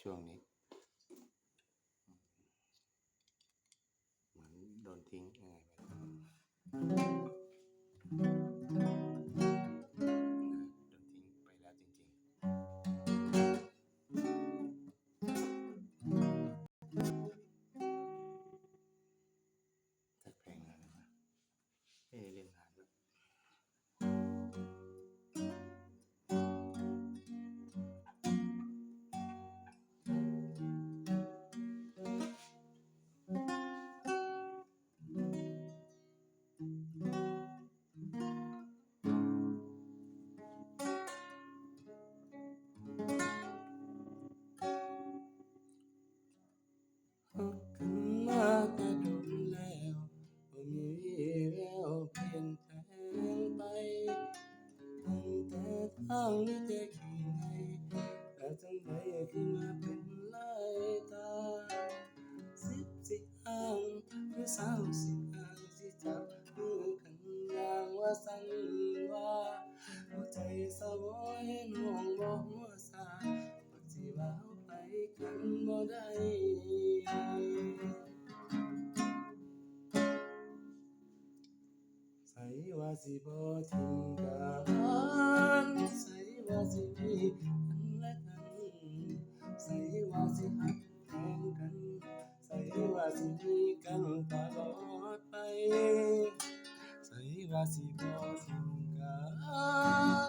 ช่วงนี้ เหมือนโดนทิ้งยังไงไม่รู้าแต่ดนแล้วบ่มีวี่แววเปลี่ยนแปลงไปตั้งแต่ทางนี้แต่ขี้ไงแล้วจังใดคือมาเป็นลายตาสิบสิอ้างหรือสาวสิ ได้ใส่ว่าสิบ่ทิ้งกันใส่ว่าสิมีกันและกันใส่ว่าสิหักแทนกันใส่ว่าสิมีกันตลอดไปใส่ว่าสิบ่ทิ้งกั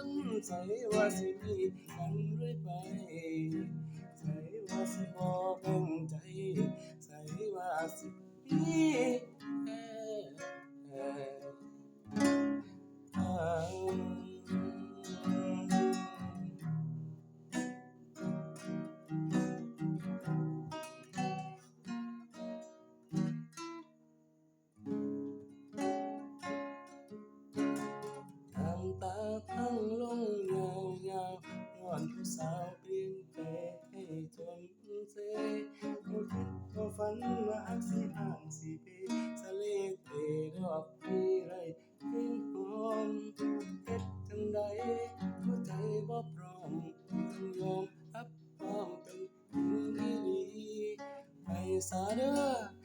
นใส่ว่าสิมีกันเรื่อยไป ใส่ว่าสิบ่แบ่งใจ ใส่ว่าสิมีแค่ทางน้ำตาพังลงยาวยาวย้อนผู้สาว ฝันว่าหักสิอ่างสิเปสะเลเตดอกมีไรกลิ่นหอมเฮ็ดจังใดหัวใจบ่พร้อมยังยอมรับความเป็นจริงอีหลีไปซาเด้อ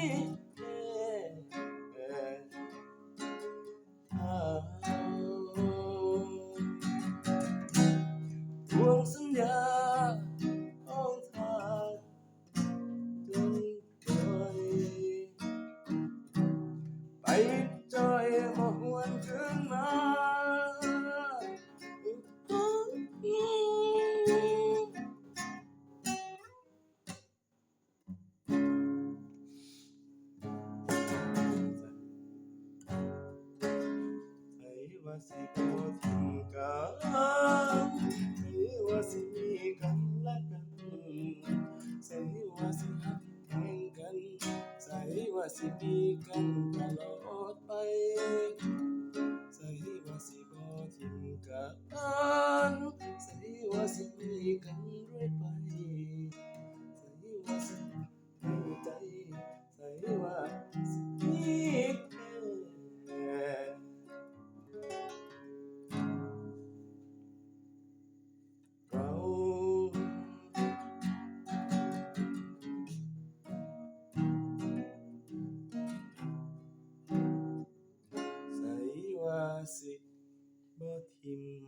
ส่ว่าสิบ่ทิ้ง 我听